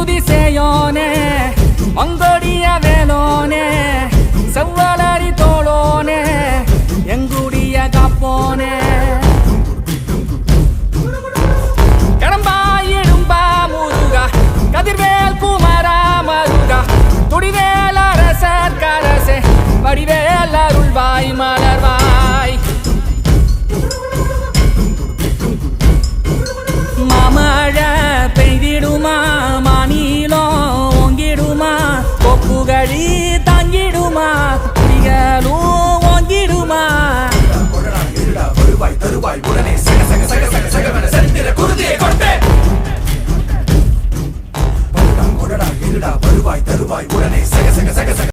tu di sei onesta புகழி தங்கிடுமா திகழும் ஓங்கிடுமா வருவாய் தருவாய் உடனே சக சக சக சக சகவென சரித்திர குருதியை கொட்டே கொடடா இருடா வருவாய் தருவாய் உடனே